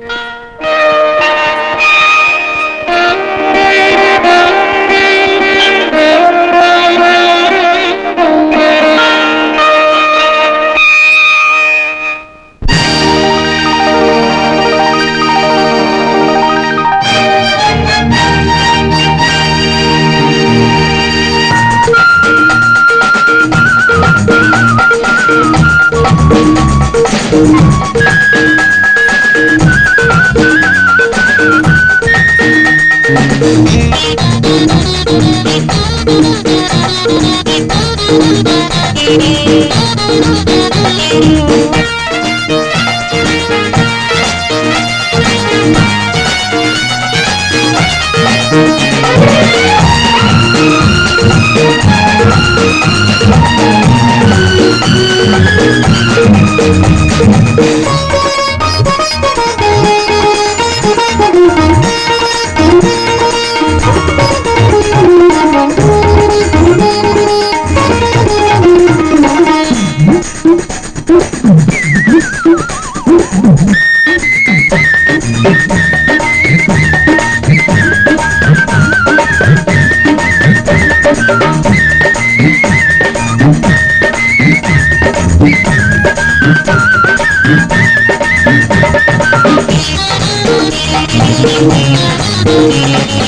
Yeah.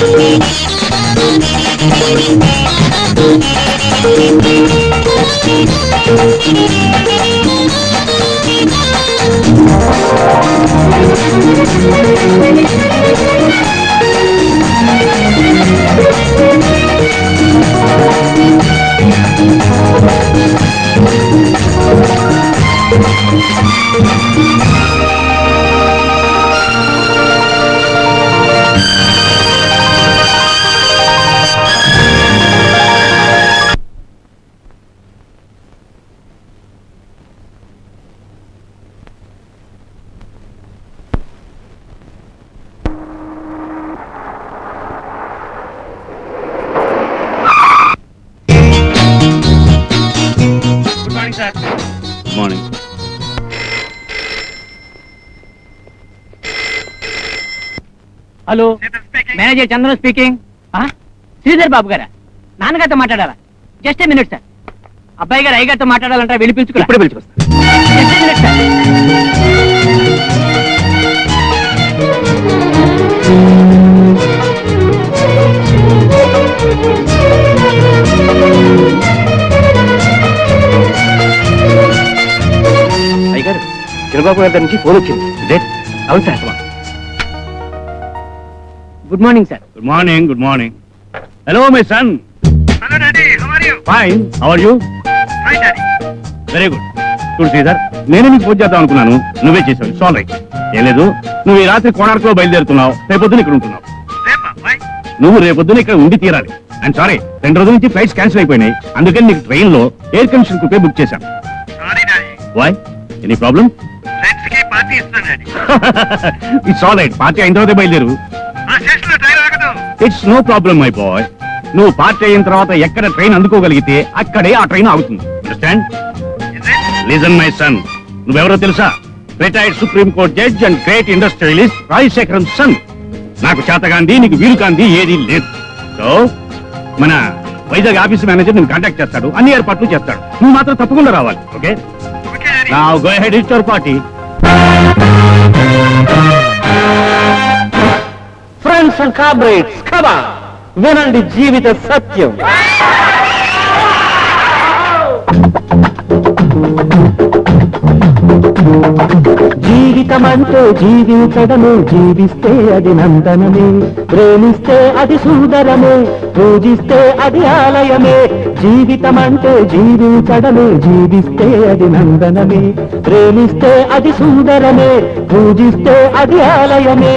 Good hello. Manager Chandran speaking Sridhar Babu గారా? నాన్నగారితో మాట్లాడాలా? జస్ట్ ఏ మినిట్ సార్ అబ్బాయి గారు అయ్యగారితో మాట్లాడాలంటే వెళ్ళి పిలుచుకురా ఇప్పుడే పిలుచుకొస్తా. అయ్యగారు చిరబాబు గారి దగ్గర నుంచి ఫోన్ వచ్చింది. అవును sir. Good morning sir good morning good morning hello my son hello daddy how are you fine are you hi daddy very good చూడు శ్రీధర్ నేను నీకు ఫోన్ చేద్దాం అనుకున్నాను. నువ్వే చేసావు. సాల్ రైట్ ఏం లేదు. నువ్వు ఈ రాత్రి కోణార్కులో బయలుదేరుతున్నావు. రేపొద్దున ఇక్కడ ఉంటున్నావు. నువ్వు రేపొద్దున ఇక్కడ ఉండి తీరాలి. అండ్ సారీ రెండు రోజుల నుంచి ఫ్లైట్స్ క్యాన్సిల్ అయిపోయినాయి. అందుకని నీకు ట్రైన్లో ఎయిర్ కండిషన్ కుపే బుక్ చేశాను. Sorry daddy why any problem it's all right party అయిన తర్వాత బయలుదేరు. It's no problem my boy నువ్వు పార్టీ అయిన తర్వాత ఎక్కడ ట్రైన్ అందుకోగలిగితే అక్కడే ఆ ట్రైన్ ఆగుతుంది. అండర్స్టాండ్ లిజన్ మై సన్ నువ్వెవరో తెలుసా? Retired supreme court judge and great industrialist Rajasekharam son నాకు చేతగాంది నీకు వీలు కాంది ఏది లేదు. సో మన వైజాగ్ ఆఫీస్ మేనేజర్ నేను కాంటాక్ట్ చేస్తాడు అన్ని ఏర్పాట్లు చేస్తాడు. నువ్వు మాత్రం తప్పకుండా రావాలి ఓకే నా go ahead your party friends and comrades కదా వినండి జీవిత సత్యం. జీవితం అంటే జీవించడమే జీవిస్తే అది నందనమే ప్రేమిస్తే అది సుందరమే పూజిస్తే అది ఆలయమే. జీవితం అంటే జీవించడమే జీవిస్తే అది నందనమే ప్రేమిస్తే అది సుందరమే పూజిస్తే అది ఆలయమే.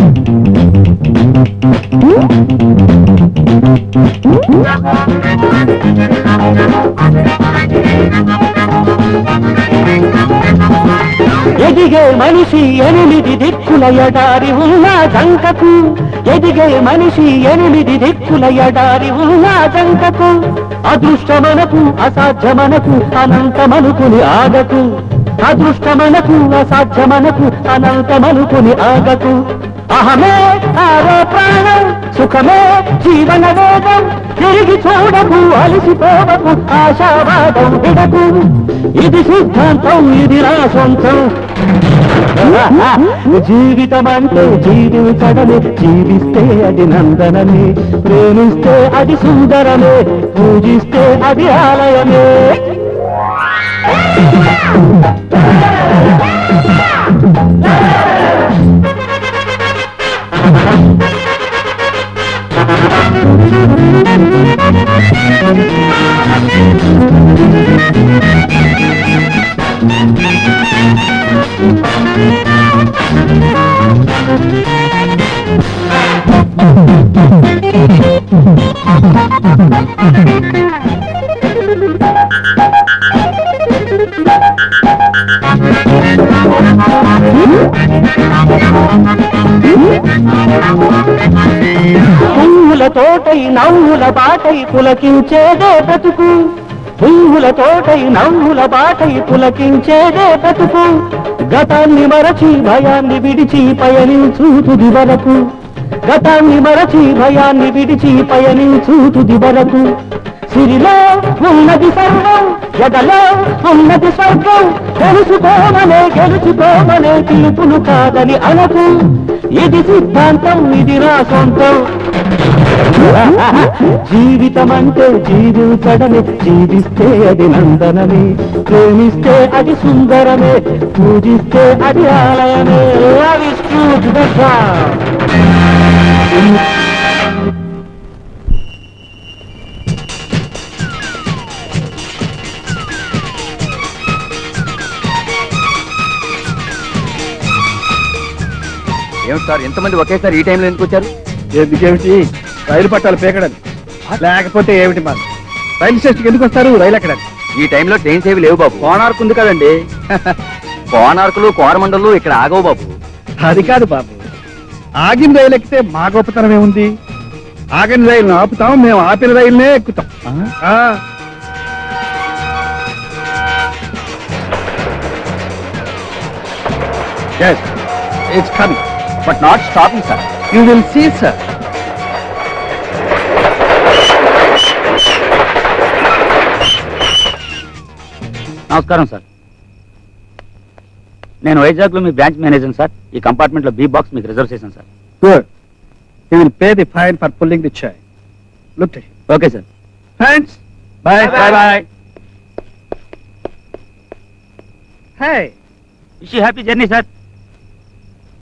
మనిషి ఎనిమిది దిక్కుల ఎడారి ఉన్న జంకకు. ఎదిగే మనిషి ఎనిమిది దిక్కుల ఎడారి ఉన్న జంకకు. అదృష్టమనకు అసాధ్యమనకు అనంతమనుకుని ఆగకు. అదృష్టమనకు అసాధ్యమనకు అనంతమనుకుని ఆగకు. అహమే ఆరో ప్రాణం సుఖమే జీవన వేదం. తిరిగి చూడకు అలసిపోవకు ఆశావాదం విడకు. ఇది సిద్ధాంతం ఇది నా సొంతం. జీవితం అంటే జీవించడమే జీవిస్తే అది నందనమే ప్రేమిస్తే అది సుందరమే పూజిస్తే అది ఆలయమే Yeah! పువ్వుల తోటై నవ్వుల బాటై పులకించేదే బ్రతుకు పువ్వుల తోటై నవ్వుల బాటై పులకించేదే బ్రతుకు గతాన్ని మరచి భయాన్ని విడిచి పయనించు తుది వరకు. గతాన్ని మరచి భయాన్ని విడిచి పయనించు తుది వరకు. సిరిలో ఉన్నది సర్వం ఎదలో ఉన్నది స్వర్గం. తెలుసుకోమనే గెలుచుకోమనే పిలుపులు కాదని అనకు. ఇది సిద్ధాంతం ఇది నా సొంతం. జీవితం అంటే జీవించడమే జీవిస్తే అది నందనమే. ప్రేమిస్తే అది సుందరమే పూజిస్తే అది ఆలయమే. విష్ణు ఏమిటి సార్ ఎంతమంది ఒకేసారి ఈ టైంలో ఎందుకు వచ్చారు? ఎందుకేమిటి? రైలు పట్టాలు పీకడానికి లేకపోతే ఏమిటి మరి? రైలు స్టేషన్కి ఎందుకు వస్తారు? రైలు ఎక్కడానికి? ఈ టైంలో ట్రైన్స్ ఏవి లేవు బాబు. కోణార్కు ఉంది కదండి. కోనార్కులు కోరమండలు ఇక్కడ ఆగవు బాబు. అది కాదు బాబు. ఆగిన రైలు ఎక్కితే మా గొప్పతనం ఏముంది ఆగిన రైలును ఆపుతాం మేము ఆపిన రైలునే ఎక్కుతాం ఆ. Yes, it's coming. But not stopping sir You will see, sir. నమస్కారం సార్ నేను వైజాగ్లో మీ బ్రాంచ్ మేనేజర్ సార్ ఈ కంపార్ట్మెంట్లో బి బాక్స్ మీకు రిజర్వ్ చేశాను sir will pay the fine for pulling the chain. Look to him. Okay sir. Hey. Wish happy journey sir